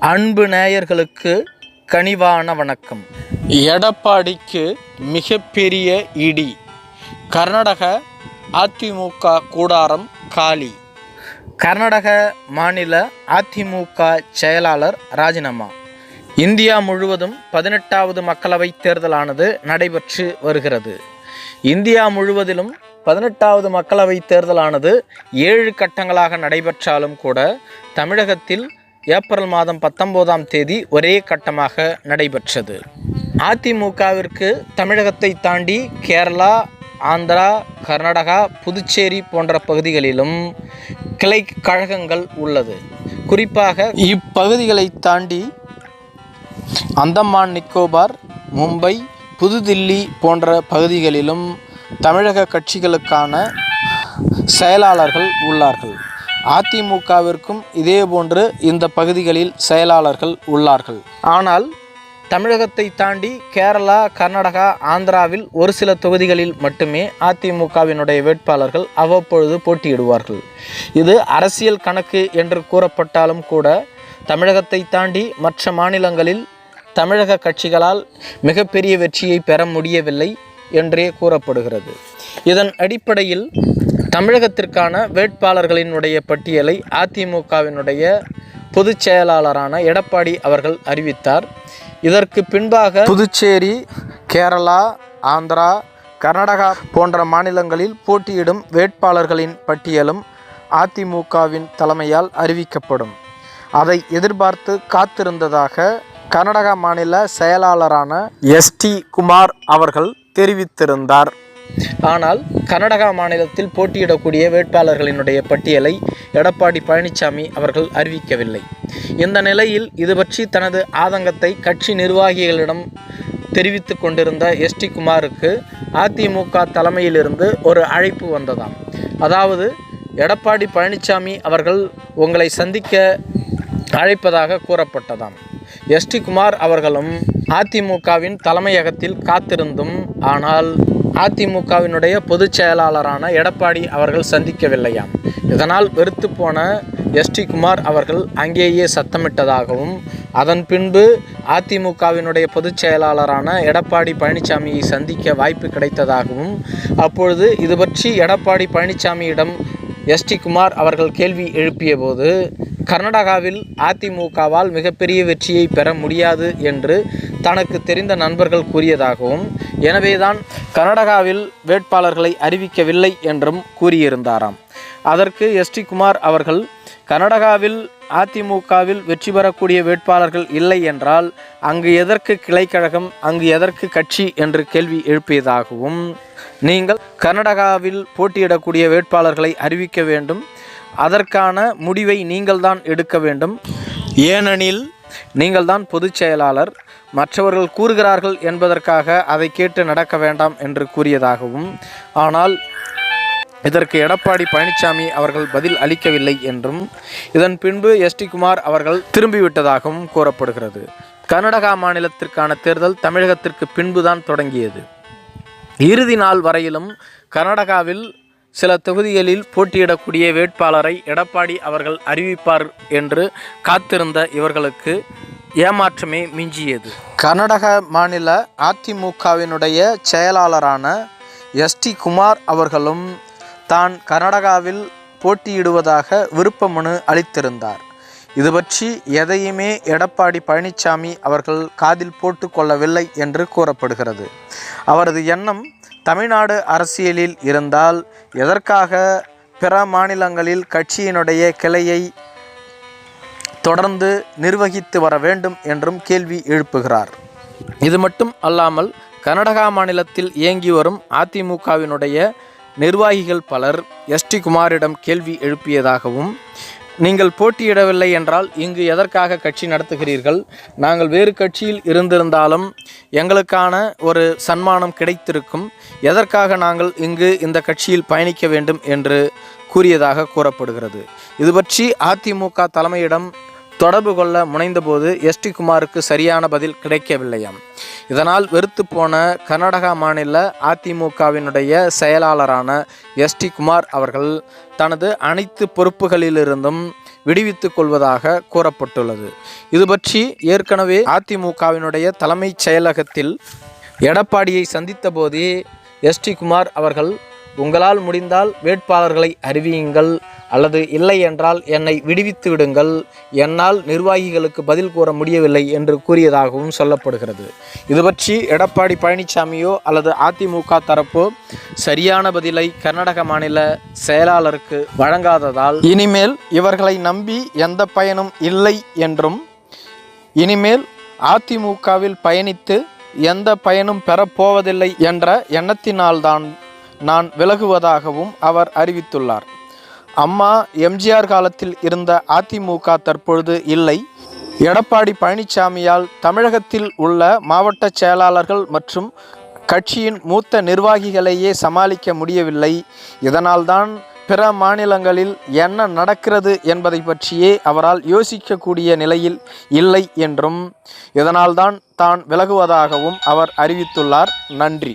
அன்பு நேயர்களுக்கு கனிவான வணக்கம். எடப்பாடிக்கு மிகப்பெரிய இடி. கர்நாடக அதிமுக கூடாரம் காலி. கர்நாடக மாநில அதிமுக செயலாளர் ராஜினாமா. இந்தியா முழுவதும் பதினெட்டாவது மக்களவைத் தேர்தலானது நடைபெற்று வருகிறது. இந்தியா முழுவதிலும் பதினெட்டாவது மக்களவைத் தேர்தலானது ஏழு கட்டங்களாக நடைபெற்றாலும் கூட தமிழகத்தில் ஏப்ரல் மாதம் பத்தொம்போதாம் தேதி ஒரே கட்டமாக நடைபெற்றது. அதிமுகவிற்கு தமிழகத்தை தாண்டி கேரளா ஆந்திரா கர்நாடகா புதுச்சேரி போன்ற பகுதிகளிலும் கிளை கழகங்கள் உள்ளது. குறிப்பாக இப்பகுதிகளை தாண்டி அந்தமான் நிக்கோபார் மும்பை புதுதில்லி போன்ற பகுதிகளிலும் தமிழக கட்சிகளுக்கான செயலாளர்கள் உள்ளார்கள். அதிமுகவிற்கும் இதேபோன்று இந்த பகுதிகளில் செயலாளர்கள் உள்ளார்கள். ஆனால் தமிழகத்தை தாண்டி கேரளா கர்நாடகா ஆந்திராவில் ஒரு சில தொகுதிகளில் மட்டுமே அதிமுகவினுடைய வேட்பாளர்கள் அவ்வப்பொழுது போட்டியிடுவார்கள். இது அரசியல் கணக்கு என்று கூறப்பட்டாலும் கூட தமிழகத்தை தாண்டி மற்ற மாநிலங்களில் தமிழக கட்சிகளால் மிகப்பெரிய வெற்றியை பெற முடியவில்லை என்றே கூறப்படுகிறது. இதன் அடிப்படையில் தமிழகத்திற்கான வேட்பாளர்களினுடைய பட்டியலை அதிமுகவினுடைய பொதுச் செயலாளரான எடப்பாடி அவர்கள் அறிவித்தார். இதற்கு பின்பாக புதுச்சேரி கேரளா ஆந்திரா கர்நாடகா போன்ற மாநிலங்களில் போட்டியிடும் வேட்பாளர்களின் பட்டியலும் அதிமுகவின் தலைமையால் அறிவிக்கப்படும். அதை எதிர்பார்த்து காத்திருந்ததாக கர்நாடகா மாநில செயலாளரான எஸ்டி குமார் அவர்கள் தெரிவித்திருந்தார். ஆனால் கர்நாடகா மாநிலத்தில் போட்டியிடக்கூடிய வேட்பாளர்களினுடைய பட்டியலை எடப்பாடி பழனிசாமி அவர்கள் அறிவிக்கவில்லை. இந்த நிலையில் இது பற்றி தனது ஆதங்கத்தை கட்சி நிர்வாகிகளிடம் தெரிவித்து கொண்டிருந்த எஸ்டி குமாருக்கு அதிமுக தலைமையிலிருந்து ஒரு அழைப்பு வந்ததாம். அதாவது எடப்பாடி பழனிசாமி அவர்கள் உங்களை சந்திக்க அழைப்பதாக கூறப்பட்டதாம். எஸ்டி குமார் அவர்களும் அதிமுகவின் தலைமையகத்தில் காத்திருந்தும் ஆனால் அதிமுகவினுடைய பொதுச் செயலாளரான எடப்பாடி அவர்கள் சந்திக்கவில்லையாம். இதனால் வெறுத்து போன எஸ்டி குமார் அவர்கள் அங்கேயே சத்தமிட்டதாகவும் அதன் பின்பு அதிமுகவினுடைய பொதுச் செயலாளரான எடப்பாடி பழனிசாமியை சந்திக்க வாய்ப்பு கிடைத்ததாகவும் அப்பொழுது இது பற்றி எடப்பாடி பழனிசாமியிடம் எஸ்டி குமார் அவர்கள் கேள்வி எழுப்பிய போது கர்நாடகாவில் அதிமுகவால் மிகப்பெரிய வெற்றியை பெற முடியாது என்று தனக்கு தெரிந்த நண்பர்கள் கூறியதாகவும் எனவேதான் கர்நாடகாவில் வேட்பாளர்களை அறிவிக்கவில்லை என்றும் கூறியிருந்தாராம். அதற்கு எஸ். டி. குமார் அவர்கள் கர்நாடகாவில் அதிமுகவில் வெற்றி பெறக்கூடிய வேட்பாளர்கள் இல்லை என்றால் அங்கு எதற்கு கிளைக்கழகம் அங்கு எதற்கு கட்சி என்று கேள்வி எழுப்பியதாகவும் நீங்கள் கர்நாடகாவில் போட்டியிடக்கூடிய வேட்பாளர்களை அறிவிக்க வேண்டும் அதற்கான முடிவை நீங்கள்தான் எடுக்க வேண்டும். ஏனெனில் நீங்கள்தான் பொதுச் செயலாளர் மற்றவர்கள் கூறுகிறார்கள் என்பதற்காக அதை கேட்டு நடக்க வேண்டாம் என்று கூறியதாகவும் ஆனால் இதற்கு எடப்பாடி பழனிசாமி அவர்கள் பதில் அளிக்கவில்லை என்றும் இதன் பின்பு எஸ்டி குமார் அவர்கள் திரும்பிவிட்டதாகவும் கூறப்படுகிறது. கர்நாடகா மாநிலத்திற்கான தேர்தல் தமிழகத்திற்கு பின்புதான் தொடங்கியது. இறுதி நாள் வரையிலும் கர்நாடகாவில் சில தொகுதிகளில் போட்டியிடக்கூடிய வேட்பாளரை எடப்பாடி அவர்கள் அறிவிப்பார் என்று காத்திருந்த இவர்களுக்கு ஏமாற்றமே மிஞ்சியது. கர்நாடக மாநில அதிமுகவினுடைய செயலாளரான எஸ்டி குமார் அவர்களும் தான் கர்நாடகாவில் போட்டியிடுவதாக விருப்ப மனு அளித்திருந்தார். இது பற்றி எதையுமே எடப்பாடி பழனிசாமி அவர்கள் காதில் போட்டு கொள்ளவில்லை என்று கூறப்படுகிறது. அவரது எண்ணம் தமிழ்நாடு அரசியலில் இருந்தால் எதற்காக பிற மாநிலங்களில் கட்சியினுடைய கிளையை தொடர்ந்து நிர்வகித்து வர வேண்டும் என்றும் கேள்வி எழுப்புகிறார். இது மட்டும் அல்லாமல் கர்நாடகா மாநிலத்தில் இயங்கி வரும் அதிமுகவினுடைய நிர்வாகிகள் பலர் எஸ்டி குமாரிடம் கேள்வி எழுப்பியதாகவும் நீங்கள் போட்டியிடவில்லை என்றால் இங்கு எதற்காக கட்சி நடத்துகிறீர்கள்? நாங்கள் வேறு கட்சியில் இருந்திருந்தாலும் எங்களுக்கான ஒரு சன்மானம் கிடைத்திருக்கும். எதற்காக நாங்கள் இங்கு இந்த கட்சியில் பயணிக்க வேண்டும் என்று கூறியதாக கூறப்படுகிறது. இது பற்றி அதிமுக தலைமையிடம் தொடர்பு கொள்ள முனைந்தபோது எஸ்டி குமாருக்கு சரியான பதில் கிடைக்கவில்லையாம். இதனால் வெறுத்து போன கர்நாடகா மாநில அதிமுகவினுடைய செயலாளரான எஸ்டி குமார் அவர்கள் தனது அனைத்து பொறுப்புகளிலிருந்தும் விடுவித்துக் கொள்வதாக கூறப்பட்டுள்ளது. இது பற்றி ஏற்கனவே அதிமுகவினுடைய தலைமைச் செயலகத்தில் எடப்பாடியை சந்தித்த போதே எஸ்டி குமார் அவர்கள் உங்களால் முடிந்தால் வேட்பாளர்களை அறிவியுங்கள் அல்லது இல்லை என்றால் என்னை விடுவித்து விடுங்கள். என்னால் நிர்வாகிகளுக்கு பதில் கூற முடியவில்லை என்று கூறியதாகவும் சொல்லப்படுகிறது. இது பற்றி எடப்பாடி பழனிசாமியோ அல்லது அதிமுக தரப்போ சரியான பதிலை கர்நாடக மாநில செயலாளருக்கு வழங்காததால் இனிமேல் இவர்களை நம்பி எந்த பயனும் இல்லை என்றும் இனிமேல் அதிமுகவில் பயணித்து எந்த பயனும் பெறப்போவதில்லை என்ற எண்ணத்தினால்தான் நான் விலகுவதாகவும் அவர் அறிவித்துள்ளார். அம்மா எம்ஜிஆர் காலத்தில் இருந்த அதிமுக தற்பொழுது இல்லை. எடப்பாடி பழனிசாமியால் தமிழகத்தில் உள்ள மாவட்ட செயலாளர்கள் மற்றும் கட்சியின் மூத்த நிர்வாகிகளையே சமாளிக்க முடியவில்லை. இதனால்தான் பிற மாநிலங்களில் என்ன நடக்கிறது என்பதை பற்றியே அவரால் யோசிக்கக்கூடிய நிலையில் இல்லை என்றும் இதனால்தான் தான் விலகுவதாகவும் அவர் அறிவித்துள்ளார். நன்றி.